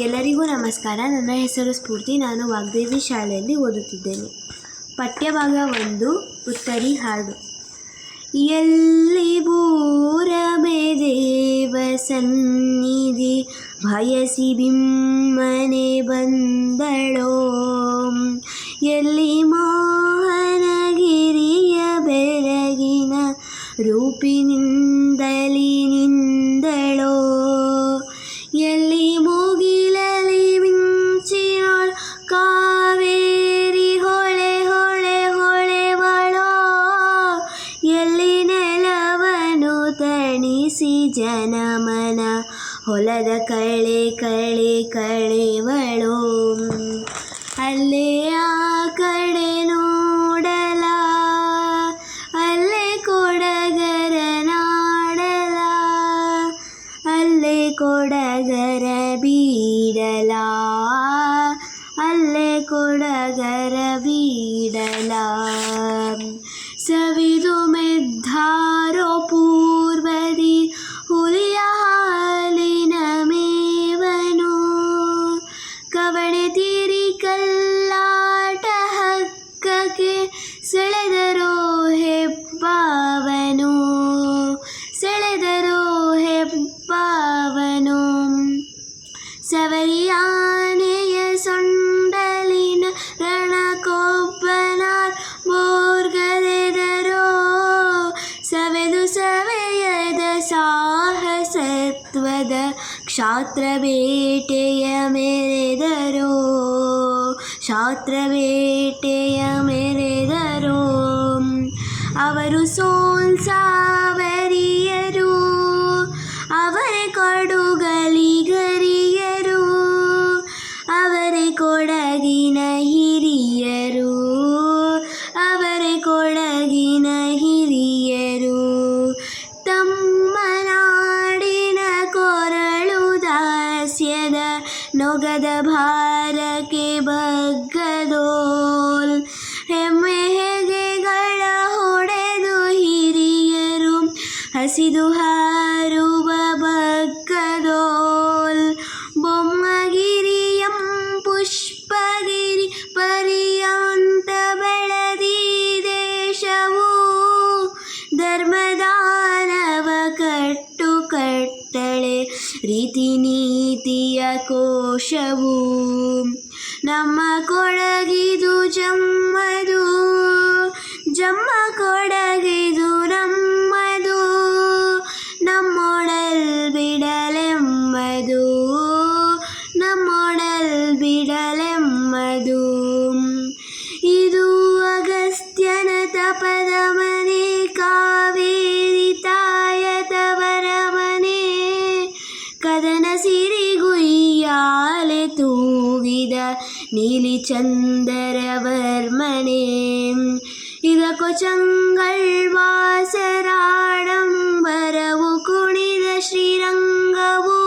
ಎಲ್ಲರಿಗೂ ನಮಸ್ಕಾರ. ನನ್ನ ಹೆಸರು ಸ್ಫೂರ್ತಿ. ನಾನು ವಾಗ್ದೇವಿ ಶಾಲೆಯಲ್ಲಿ ಓದುತ್ತಿದ್ದೇನೆ. ಪಠ್ಯಭಾಗ ಒಂದು, ಉತ್ತರಿ ಹಾಡು. ಎಲ್ಲಿ ದೇವ ಸನ್ನಿಧಿ ಭಯಸಿ ಬಿಮ್ಮನೆ ಬಂದಳೋ. ಎಲ್ಲಿ ಮೋಹನಗಿರಿಯ ಬೆಳಗಿನ ರೂಪಿನಿಂದಲಿ ಜನಮನ ಹೊಲದ ಕಳೆ ಕಳೆ ಕಳೆವಳು. ಅಲ್ಲೇ ಆ ಕಡೆ ನೋಡಲ, ಅಲ್ಲೇ ಕೊಡಗರ ನಾಡಲ ಅಲ್ಲೇ ಕೊಡಗರ ಬೀಡಲ, ಅಲ್ಲೇ ಕೊಡಗರ ಬೀಡಲ. ಕ್ಷಾತ್ರ ಬೇಟೆಯ ಮೆರೆದರೋ. ಶಾಸ್ತ್ರ ಬೇಟೆಯ ಮೆರೆದರೋ. ಅವರು ಸೋಲ್ಸಾವರಿಯರು ದಾಸ್ಯದ ನೊಗದ ಭಾರಕ್ಕೆ ಬಗ್ಗದೋಲ್. ಹೆಮ್ಮೆ ಹೆಗೆಗಳ ಹೊಡೆದು ಹಿರಿಯರು ಹಸಿದು ಹಾರುವ ಬಗ್ಗದೋಲ್. ಬೊಮ್ಮಗಿರಿಯಂ ಪುಷ್ಪಗಿರಿ ಪರಿಯಂತ ಬೆಳೆದಿ ದೇಶವು ಧರ್ಮದಾನವ ಕಟ್ಟು ಕಟ್ಟಳೆ ರೀತಿ ಕೋಶವು ನಮ್ಮ ಕೊಡಗಿದು ಜಮ್ಮದು ಜಮ್ಮ ಕೊಡಗಿದು ನಮ್ಮದು ತೂಗಿದ ನೀಲಿ ಚಂದರವರ್ಮನೆ ಇದಕ್ಕೊ ಚಂಗಳ್ ವಾಸರಾಡಂಬರವು ಕುಣಿದ ಶ್ರೀರಂಗವು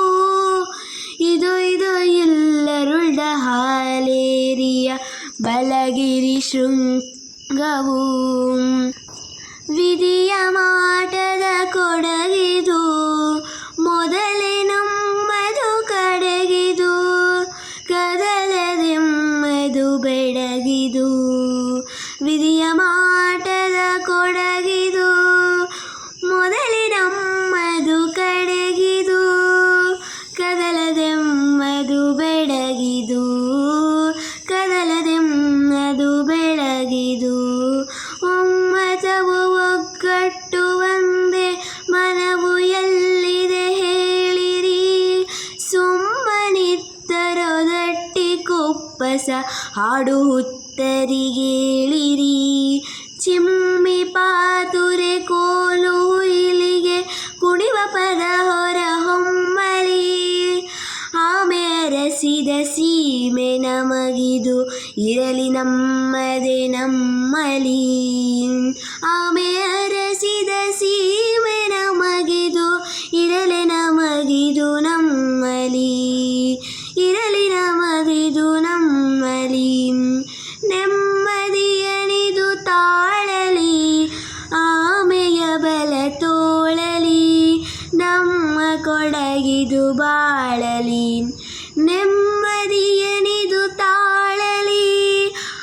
ಇದು ಇದು ಇಲ್ಲರುಳ್ದ ಹಾಲೇರಿಯ ಬಲಗಿರಿ ಶೃಂಗವು ಒಂದೇ ಮನವು ಎಲ್ಲಿದೆ ಹೇಳಿರಿ. ಸುಮ್ಮನಿತ್ತರೊದಟ್ಟಿ ಕುಪ್ಪಸ ಹಾಡು ಹುತ್ತರಿಗೇಳಿರಿ ಚಿಮ್ಮಿ ಪಾತುರೆ ಕೋಲು ಇಲಿಗೆ ಕುಣಿವ ಪದ ಹೊರ ಹೊಮ್ಮಲಿ. ಆಮೆ ಅರಸಿದ ಸೀಮೆ ನಮಗಿದು ಇರಲಿ ನಮ್ಮದೆ ನಮ್ಮಲಿ. ಆಮೆ ಬಾಳಲಿ ನೆಮ್ಮದಿಯನಿದು ತಾಳಲಿ,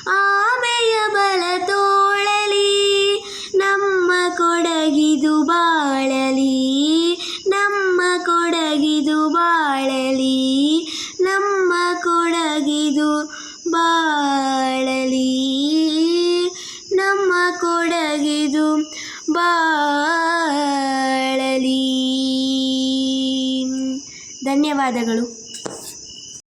ಆಮೆಯ ಬಲ ತೋಳಲಿ, ನಮ್ಮ ಕೊಡಗಿದು ಬಾಳಲಿ, ನಮ್ಮ ಕೊಡಗಿದು ಬಾಳಲಿ, ನಮ್ಮ ಕೊಡಗಿದು ಬಾಳಲಿ, ನಮ್ಮ ಕೊಡಗಿದು ಬಾ ಧನ್ಯವಾದಗಳು.